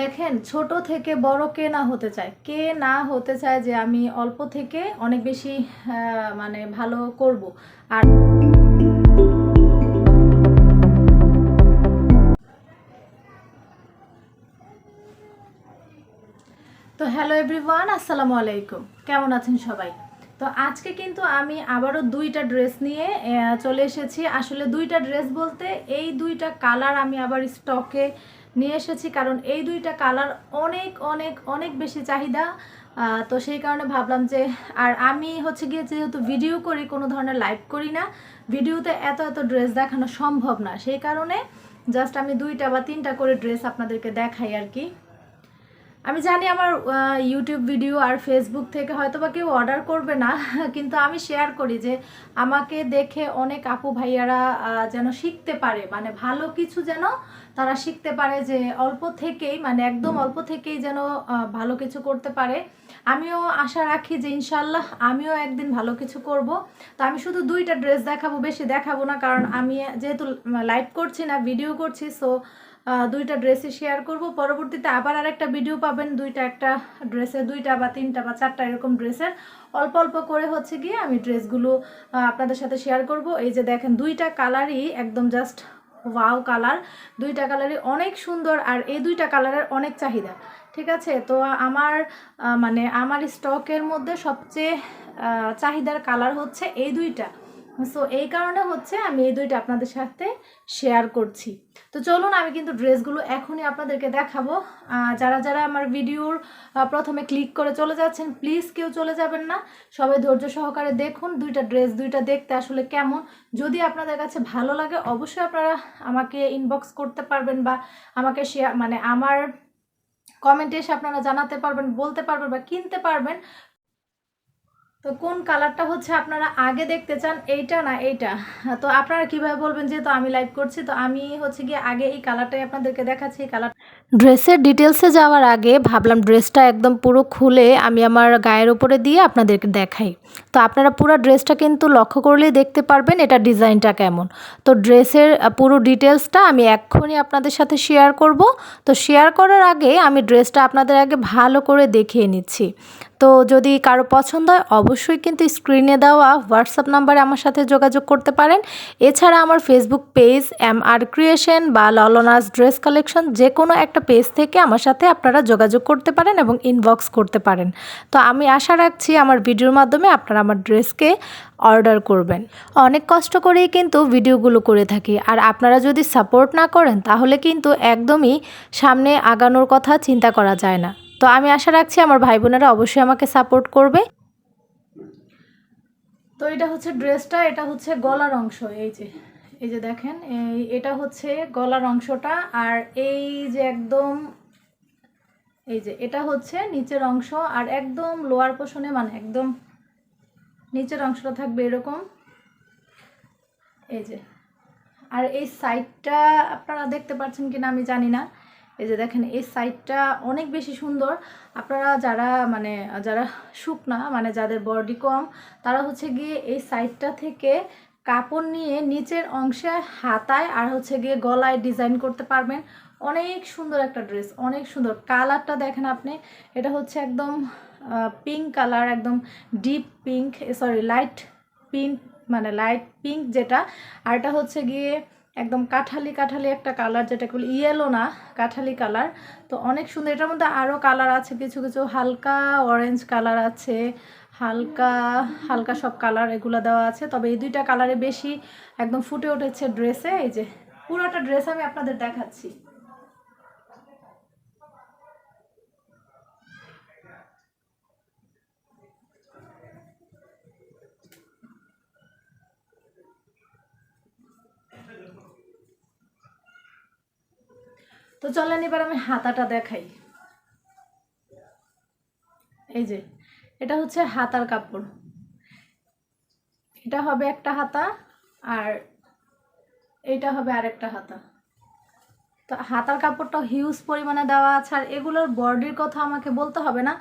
দেখেন, ছোট থেকে বড় কে না হতে চায়? কে না হতে চায় যে আমি অল্প থেকে অনেক বেশি মানে ভালো করব? আর তো হ্যালো এভরিওয়ান, আসসালামু আলাইকুম। কেমন আছেন সবাই? তো আজকে কিন্তু আমি আবারও দুইটা ড্রেস নিয়ে চলে এসেছি। আসলে দুইটা ড্রেস বলতে এই দুইটা কালার আমি আবার স্টকে নিয়ে এসেছি, কারণ এই দুইটা কালার অনেক অনেক অনেক বেশি চাহিদা। তো সেই কারণে ভাবলাম যে, আর আমি হচ্ছে গিয়ে যেহেতু ভিডিও করি, কোনো ধরনের লাইভ করি না ভিডিওতে এত এত ড্রেস দেখানো সম্ভব না। সেই কারণে জাস্ট আমি দুইটা বা তিনটা করে ড্রেস আপনাদেরকে দেখাই আর কি। আমি জানি আমার ইউটিউব ভিডিও আর ফেসবুক থেকে হয়তো বা কেউ অর্ডার করবে না, কিন্তু আমি শেয়ার করি যে আমাকে দেখে অনেক আপু ভাইয়ারা যেন শিখতে পারে মানে ভালো কিছু যেন তারা শিখতে পারে যে অল্প থেকেই মানে একদম অল্প থেকেই যেন ভালো কিছু করতে পারে। আমিও আশা রাখি যে ইনশাল্লাহ আমিও একদিন ভালো কিছু করব। তো আমি শুধু দুইটা ড্রেস দেখাবো, বেশি দেখাবো না, কারণ আমি যেহেতু লাইভ করছি না ভিডিও করছি সো দুইটা ড্রেসই শেয়ার করব। পরবর্তীতে আবার আরেকটা ভিডিও পাবেন। দুইটা একটা ড্রেসের দুইটা বা তিনটা বা চারটা এরকম ড্রেসের। অল্প অল্প করে হচ্ছে গিয়ে আমি ড্রেসগুলো আপনাদের সাথে শেয়ার করব। এই যে দেখেন, দুইটা কালারই একদম জাস্ট ওয়াও কালার দুইটা কালারই অনেক সুন্দর আর এই দুইটা কালারের অনেক চাহিদা। ঠিক আছে? তো আমার মানে আমার স্টকের মধ্যে সবচেয়ে চাহিদার কালার হচ্ছে এই দুইটা। সো এই কারণে হচ্ছে আমি এই দুইটা আপনাদের সাথে শেয়ার করছি। তো চলুন আমি কিন্তু ড্রেসগুলো এখনই আপনাদেরকে দেখাবো। যারা যারা আমার ভিডিওর প্রথমে ক্লিক করে চলে যাচ্ছেন প্লিজ কেউ চলে যাবেন না। সবাই ধৈর্য সহকারে দেখুন দুইটা ড্রেস দুইটা দেখতে আসলে কেমন। যদি আপনাদের কাছে ভালো লাগে, অবশ্যই আপনারা আমাকে ইনবক্স করতে পারবেন বা আমাকে শেয়ার মানে আমার কমেন্টে এসে আপনারা জানাতে পারবেন, বলতে পারবেন বা কিনতে পারবেন। তো কোন কালারটা হচ্ছে আপনারা আগে দেখতে চান, এইটা না এইটা? তো আপনারা কীভাবে বলবেন যেহেতু আমি লাইভ করছি, তো আমি হচ্ছে গিয়ে আগে এই কালারটাই আপনাদেরকে দেখাচ্ছি, এই কালার ড্রেসের ডিটেলসে যাওয়ার আগে ভাবলাম ড্রেসটা একদম পুরো খুলে আমি আমার গায়ের ওপরে দিয়ে আপনাদেরকে দেখাই। তো আপনারা পুরো ড্রেসটা কিন্তু লক্ষ্য করলেই দেখতে পারবেন এটা ডিজাইনটা কেমন। তো ড্রেসের পুরো ডিটেলসটা আমি এক্ষুনি আপনাদের সাথে শেয়ার করব। তো শেয়ার করার আগে আমি ড্রেসটা আপনাদের আগে ভালো করে দেখিয়ে নিচ্ছি। তো যদি কারও পছন্দ হয়, অবশ্যই কিন্তু স্ক্রিনে দেওয়া হোয়াটসঅ্যাপ নাম্বারে আমার সাথে যোগাযোগ করতে পারেন। এছাড়া আমার Facebook page M R creation বা ললনাস ড্রেস কালেকশন যে কোনো একটা পেজ থেকে আমার সাথে আপনারা যোগাযোগ করতে পারেন এবং ইনবক্স করতে পারেন। তো আমি আশা রাখছি আমার ভিডিওর মাধ্যমে আপনারা আমার ড্রেসকে অর্ডার করবেন। অনেক কষ্ট করেই কিন্তু ভিডিওগুলো করে থাকি। আর আপনারা যদি সাপোর্ট না করেন, তাহলে কিন্তু একদমই সামনে আগানোর কথা চিন্তা করা যায় না। তো আমি আশা রাখছি আমার ভাই বোনেরা অবশ্যই আমাকে সাপোর্ট করবে। তো এটা হচ্ছে ড্রেসটা, এটা হচ্ছে গলার অংশ, এই যে এই যে দেখেন, এই, এটা হচ্ছে গলার অংশটা, আর এই যে একদম, এই যে, এটা হচ্ছে নিচের অংশ, আর একদম লোয়ার পোষণে মানে একদম নিচের অংশটা থাকবে এরকম, এই যে। আর এই সাইডটা আপনারা দেখতে পাচ্ছেন কিনা আমি জানি না। এই যে দেখেন, এই সাইডটা অনেক বেশি সুন্দর। আপনারা যারা মানে যারা শুকনা মানে যাদের বডি কম, তারা হচ্ছে গিয়ে এই সাইডটা থেকে কাপড় নিয়ে নিচের অংশে হাতায় আর হচ্ছে গিয়ে গলায় ডিজাইন করতে পারবেন। অনেক সুন্দর একটা ড্রেস অনেক সুন্দর। কালারটা দেখেন আপনি, এটা হচ্ছে একদম পিঙ্ক কালার একদম deep pink sorry light pink মানে লাইট পিঙ্ক যেটা, আর এটা হচ্ছে গিয়ে একদম কাঠালি কাঠালি একটা কালার যেটা বলি ইয়েলো না, কাঠালি কালার তো অনেক সুন্দর, এটার মধ্যে আরও কালার আছে, কিছু কিছু, হালকা অরেঞ্জ কালার আছে, হালকা হালকা সব কালার এগুলো দেওয়া আছে। তবে এই দুইটা কালারে বেশি একদম ফুটে উঠেছে ড্রেসে এই যে পুরোটা ড্রেস আমি আপনাদের দেখাচ্ছি। তো চলেন এবার আমি হাতাটা দেখাই। এই যে, এটা হচ্ছে হাতার কাপড়। এটা হবে একটা হাতা আর এটা হবে আরেকটা হাতা। তো হাতার কাপড়টা হিউজ পরিমাণে দেওয়া আছে, আর এগুলোর বডির কথা আমাকে বলতে হবে না।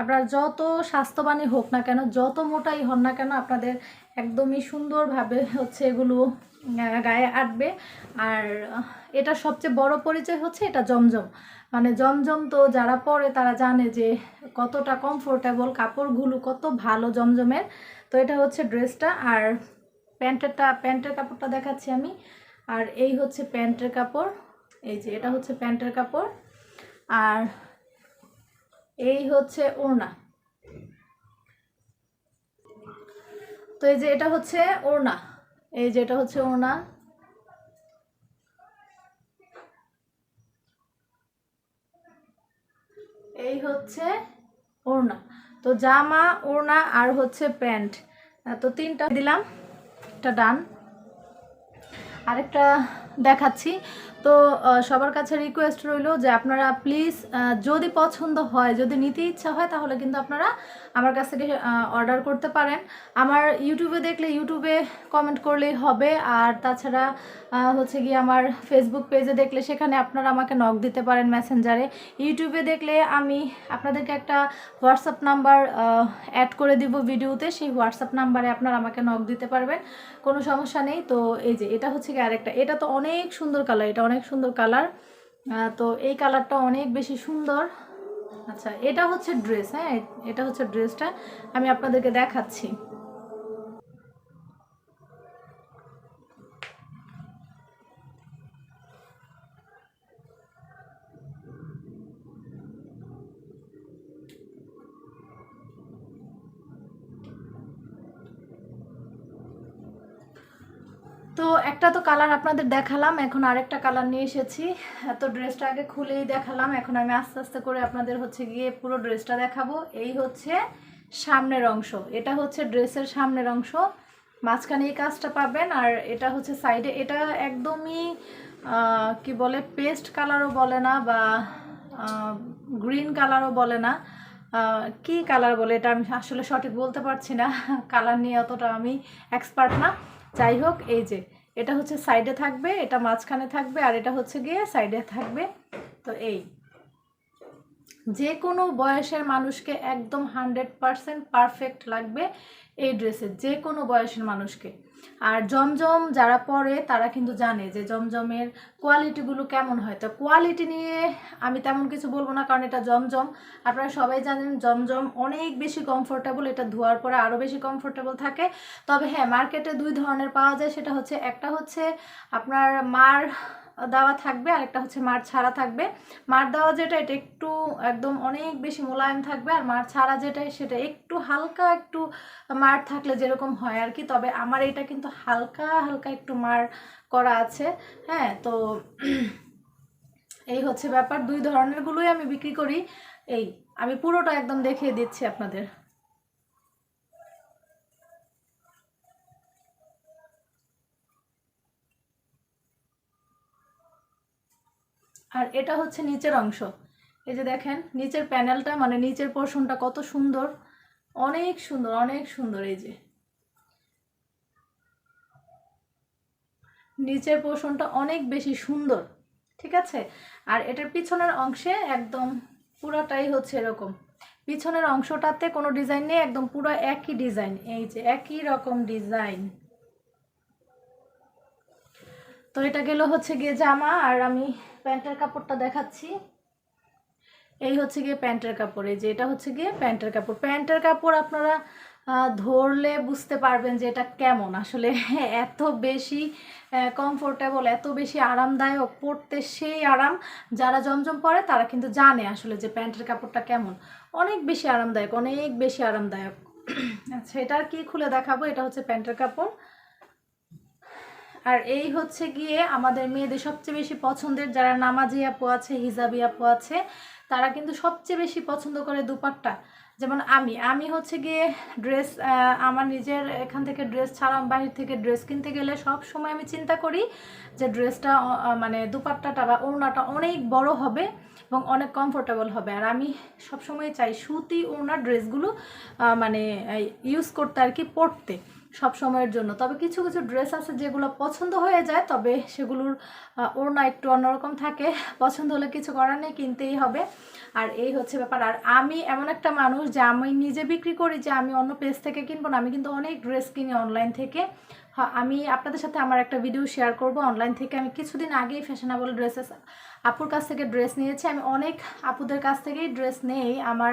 আপনার যত স্বাস্থ্যবানই হোক না কেন, যত মোটাই হন না কেন, আপনাদের একদমই সুন্দরভাবে হচ্ছে এগুলো গায়ে আঁটবে। আর এটা সবচেয়ে বড় পরিচয় হচ্ছে এটা জমজম। মানে জমজম তো যারা পরে তারা জানে যে কতটা কমফোর্টেবল কাপড়গুলো কত ভালো জমজমের। তো এটা হচ্ছে ড্রেসটা। আর প্যান্টেরটা প্যান্টের কাপড়টা দেখাচ্ছি আমি। আর এই হচ্ছে প্যান্টের কাপড়। এই যে, এটা হচ্ছে প্যান্টের কাপড়। আর এই হচ্ছে ওড়না। তো এই যে, এটা হচ্ছে ওড়না। এই যেটা হচ্ছে ওনা এই হচ্ছে ওড়না। তো জামা, ওড়না আর হচ্ছে প্যান্ট। তো তিনটা দিলাম। একটা ডান। আরেকটা দেখাচ্ছি। তো সবার কাছে রিকোয়েস্ট রইল যে আপনারা প্লিজ যদি পছন্দ হয়, যদি নিতে ইচ্ছা হয়, তাহলে কিন্তু আপনারা আমার কাছ থেকে অর্ডার করতে পারেন। আমার ইউটিউবে দেখলে ইউটিউবে কমেন্ট করলেই হবে। আর তাছাড়া হচ্ছে গিয়ে আমার ফেসবুক পেজে দেখলে সেখানে আপনারা আমাকে নক দিতে পারেন মেসেঞ্জারে ইউটিউবে দেখলে আমি আপনাদেরকে একটা হোয়াটসঅ্যাপ নাম্বার অ্যাড করে দিব ভিডিওতে সেই হোয়াটসঅ্যাপ নাম্বারে আপনারা আমাকে নক দিতে পারবেন। কোনো সমস্যা নেই। তো, এই যে, এটা হচ্ছে কি আরেকটা। এটা তো অনেক সুন্দর কালার এটা অনেক সুন্দর কালার তো এই কালারটা অনেক বেশি সুন্দর। আচ্ছা এটা হচ্ছে ড্রেস হ্যাঁ? এটা হচ্ছে ড্রেসটা আমি আপনাদেরকে দেখাচ্ছি। তো একটা তো কালার আপনাদের দেখালাম, এখন আরেকটা কালার নিয়ে এসেছি। তো ড্রেসটা আগে খুলেই দেখালাম, এখন আমি আস্তে আস্তে করে আপনাদের হচ্ছে গিয়ে পুরো ড্রেসটা দেখাবো। এই হচ্ছে সামনের অংশ, এটা হচ্ছে ড্রেসের সামনের অংশ। মাঝখানে এই কাজটা পাবেন, আর এটা হচ্ছে সাইডে এটা একদমই কি বলে পেস্ট কালারও বলে না বা গ্রিন কালারও বলে না। কি কালার বলে এটা আমি আসলে সঠিক বলতে পারছি না। কালার নিয়ে অতটা আমি এক্সপার্ট না। যাই হোক, এই যে, এটা হচ্ছে সাইডে থাকবে, এটা মাঝখানে থাকবে, আর এটা হচ্ছে গিয়ে সাইডে থাকবে। তো এই। যে কোনো বয়সের মানুষকে একদম হান্ড্রেড পারসেন্ট পারফেক্ট লাগবে এই ড্রেসে যে কোনো বয়সের মানুষকে। আর জমজম যারা পরে, তারা কিন্তু জানে যে জমজমের কোয়ালিটিগুলো কেমন হয়। তো কোয়ালিটি নিয়ে আমি তেমন কিছু বলব না, কারণ এটা জমজম। আপনারা সবাই জানেন, জমজম অনেক বেশি কমফোর্টেবল এটা ধোয়ার পরে আরও বেশি কমফোর্টেবল থাকে। তবে হ্যাঁ মার্কেটে দুই ধরনের পাওয়া যায়, সেটা হচ্ছে, একটা হচ্ছে আপনার মার দেওয়া থাকবে আর একটা হচ্ছে মার ছাড়া থাকবে। মার দেওয়া যেটা এটা একটু একদম অনেক বেশি মোলায়েম থাকবে, আর মার ছাড়া যেটা সেটা একটু হালকা একটু মার থাকলে যেরকম হয় আর কি। তবে আমার এটা কিন্তু হালকা হালকা একটু মার করা আছে হ্যাঁ? তো এই হচ্ছে ব্যাপার। দুই ধরনেরগুলোই আমি বিক্রি করি। এই, আমি পুরোটা একদম দেখিয়ে দিচ্ছি আপনাদের। আর এটা হচ্ছে নিচের অংশ। এই যে দেখেন, নিচের প্যানেলটা মানে নিচের পোর্শনটা কত সুন্দর। অনেক সুন্দর অনেক সুন্দর এই যে। নিচের পোর্শনটা অনেক বেশি সুন্দর, ঠিক আছে? আর এটার পিছনের অংশে একদম পুরোটাই হচ্ছে এরকম। পিছনের অংশটাতে কোনো ডিজাইন নেই, একদম পুরো একই ডিজাইন এই যে একই রকম ডিজাইন তো এটা গেল হচ্ছে গিয়ে জামা, আর আমি প্যান্টের কাপড়টা দেখাচ্ছি। এই হচ্ছে গিয়ে প্যান্টের কাপড়, এই যে এটা হচ্ছে গিয়ে প্যান্টের কাপড়। প্যান্টের কাপড় আপনারা ধরলে বুঝতে পারবেন যে এটা কেমন। আসলে এত বেশি কমফোর্টেবল এত বেশি আরামদায়ক, পরতে সেই আরাম যারা জমজম পরে, তারা কিন্তু জানে আসলে যে প্যান্টের কাপড়টা কেমন। অনেক বেশি আরামদায়ক, অনেক বেশি আরামদায়ক। আচ্ছা এটা আর কি খুলে দেখাবো? এটা হচ্ছে প্যান্টের কাপড়। আর এই হচ্ছে গিয়ে আমাদের মেয়েদের সবচেয়ে বেশি পছন্দের যারা নামাজি আপু আছে, হিজাবি আপু আছে, তারা কিন্তু সবচেয়ে বেশি পছন্দ করে দুপাট্টা। যেমন আমি আমি হচ্ছে গিয়ে ড্রেস আমার নিজের এখান থেকে ড্রেস ছাড়া বাহির থেকে ড্রেস কিনতে গেলে সব সময় আমি চিন্তা করি যে ড্রেসটা মানে দুপাট্টাটা বা ওড়নাটা অনেক বড় হবে এবং অনেক কমফোর্টেবল হবে। আর আমি সবসময় চাই সুতি ওড়নার ড্রেসগুলো মানে ইউজ করতে আর কি পরতে। সব সময়ের জন্য। তবে কিছু কিছু ড্রেস আছে যেগুলো পছন্দ হয়ে যায়, তবে সেগুলোর ওড়না একটু অন্যরকম থাকে। পছন্দ হলে কিছু করার নেই, কিনতেই হবে। আর এই হচ্ছে ব্যাপার। আর আমি এমন একটা মানুষ যে আমি নিজে বিক্রি করি যে আমি অন্য পেজ থেকে কিনবো না। আমি কিন্তু অনেক ড্রেস কিনি অনলাইন থেকে। আমি আপনাদের সাথে আমার একটা ভিডিও শেয়ার করব। অনলাইন থেকে আমি কিছুদিন আগেই ফ্যাশনেবল ড্রেসেস আপুর কাছ থেকে ড্রেস নিয়েছি। আমি অনেক আপুদের কাছ থেকেই ড্রেস নেই। আমার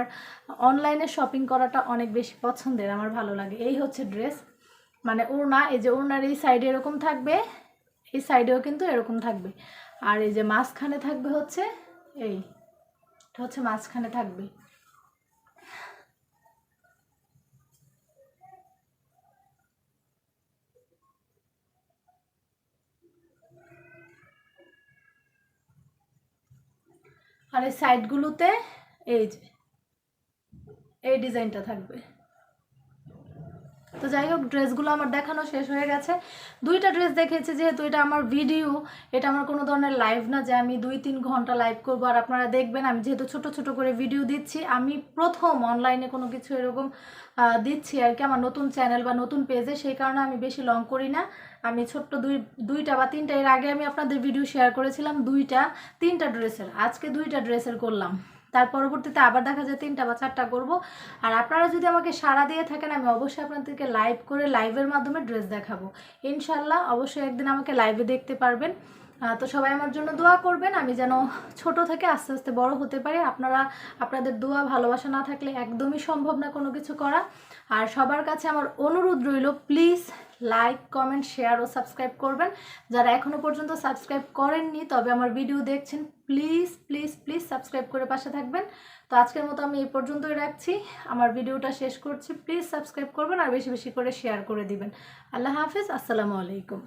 অনলাইনে শপিং করাটা অনেক বেশি পছন্দের, আমার ভালো লাগে। এই হচ্ছে ড্রেস মানে উড়না, এই যে উড়নার এই সাইডে এরকম থাকবে, এই সাইডেও কিন্তু এরকম থাকবে। আর এই যে মাঝখানে থাকবে হচ্ছে, এই, এটা হচ্ছে মাঝখানে থাকবে। আর এই সাইডগুলোতে এই যে, এই ডিজাইনটা থাকবে। তো যাই হোক, ড্রেসগুলো আমার দেখানো শেষ হয়ে গেছে। দুইটা ড্রেস দেখেছি, যেহেতু এটা আমার ভিডিও, এটা আমার কোনো ধরনের লাইভ না যে আমি দুই তিন ঘণ্টা লাইভ করব। আর আপনারা দেখবেন, আমি যেহেতু ছোট ছোট করে ভিডিও দিচ্ছি, আমি প্রথম অনলাইনে কোনো কিছু এরকম দিচ্ছি আর কি আমার নতুন চ্যানেল বা নতুন পেজে সেই কারণে আমি বেশি লং করি না। আমি ছোট্ট দুই, দুইটা বা তিনটা, এর আগে আমি আপনাদের ভিডিও শেয়ার করেছিলাম দুইটা, তিনটা ড্রেসের আজকে দুইটা ড্রেসের করলাম। তার পরবর্তীতে আবার দেখা যায় তিনটা বা চারটা করব। আর আপনারা যদি আমাকে সাড়া দিয়ে থাকেন, আমি অবশ্যই আপনাদেরকে লাইভ করে লাইভের মাধ্যমে ড্রেস দেখাবো। ইনশাল্লাহ অবশ্যই একদিন আমাকে লাইভে দেখতে পারবেন। তো সবাই আমার জন্য দোয়া করবেন, আমি যেন ছোট থেকে আস্তে আস্তে বড় হতে পারি। আপনারা, আপনাদের দোয়া ভালোবাসা না থাকলে একদমই সম্ভব না কোনো কিছু করা। আর সবার কাছে আমার অনুরোধ রইল প্লিজ লাইক কমেন্ট শেয়ার ও সাবস্ক্রাইব করবেন। যারা এখনও পর্যন্ত সাবস্ক্রাইব করেননি, তবে আমার ভিডিও দেখছেন প্লিজ প্লিজ প্লিজ সাবস্ক্রাইব করে পাশে থাকবেন। তো আজকের মতো আমি এই পর্যন্তই রাখছি। আমার ভিডিওটা শেষ করছি প্লিজ সাবস্ক্রাইব করবেন আর বেশি বেশি করে শেয়ার করে দিবেন। আল্লাহ হাফিজ, আসসালামু আলাইকুম।